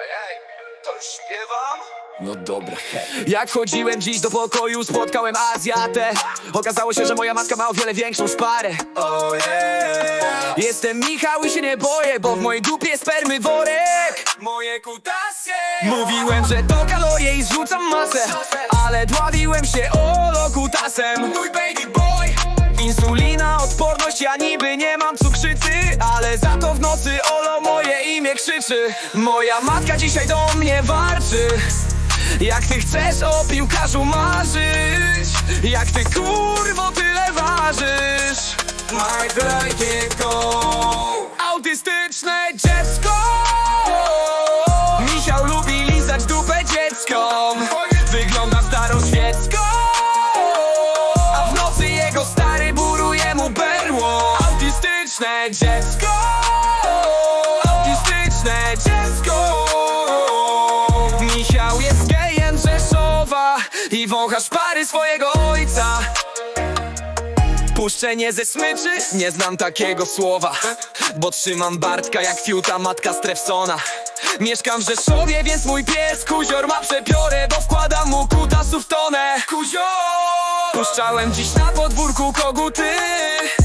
Ej, to już śpiewam? No dobra. Jak wchodziłem dziś do pokoju, spotkałem Azjatę. Okazało się, że moja matka ma o wiele większą szparę. Oh yeah. Jestem Michał i się nie boję, bo w mojej dupie spermy worek. Moje kutasy. Mówiłem, że to kalorie i zrzucam masę Ale dławiłem się olokutasem Mój baby boy. Insulina, odporność, ja niby nie mam cukrzycy Ale za to w nocy krzyczy. Moja matka dzisiaj do mnie warczy. Jak ty chcesz o piłkarzu marzyć. Jak ty kurwo tyle ważysz. My dziecko Autystyczne dziecko. Misiał lubi lizać dupę dzieckom Wygląda staroświecko. A w nocy jego stary buruje mu berło Autystyczne dziecko I wącha szpary swojego ojca. Puszczenie ze smyczy? Nie znam takiego słowa Bo trzymam Bartka jak fiuta matka Strefsona Mieszkam w Rzeszowie, więc mój pies Kuzior ma przepiorę, bo wkładam mu kutasów tonę. Kuzior! Puszczałem dziś na podwórku koguty.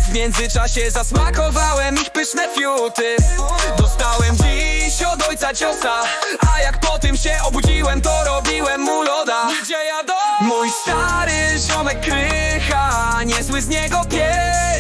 W międzyczasie zasmakowałem ich pyszne fiuty. Dostałem dziś od ojca ciosa. A jak po tym się obudziłem, to robiłem mu loda. Gdzie ja do... Mój stary ziomek krycha Niezły z niego pies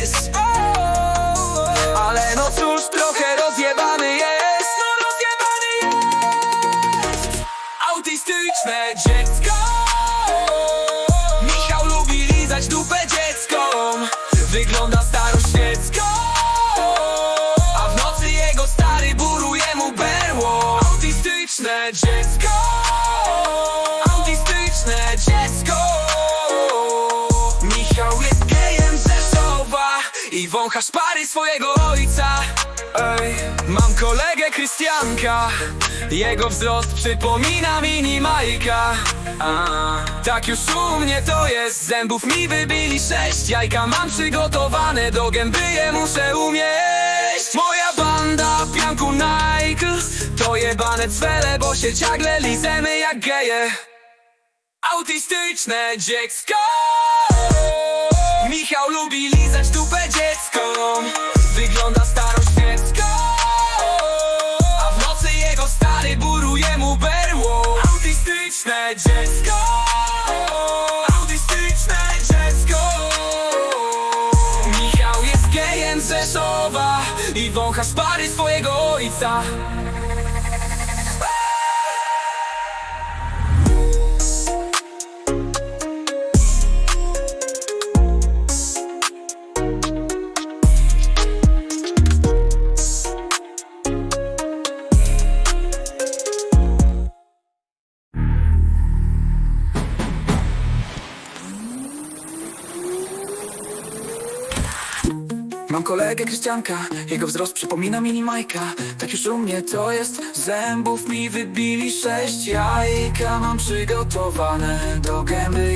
I wącha szpary swojego ojca. Ej, mam kolegę Krystianka. Jego wzrost przypomina mini Majka A, Tak już u mnie to jest. Zębów mi wybili sześć. Jajka mam przygotowane Do gęby je muszę umieść. Moja banda pianku Nike. To jebane cwele Bo się ciągle lizemy jak geje. Autystyczne dziecko Michał lubi lizać dupę dzieckom Wygląda staroświecko. A w nocy jego stary buruje mu berło. Autystyczne dziecko. Autystyczne dziecko. Michał jest gejem z I wącha szpary swojego ojca Mam kolegę Krystianka, jego wzrost przypomina mini Majka. Tak już u mnie to jest, zębów mi wybili sześć Jajka. Mam przygotowane, do gęby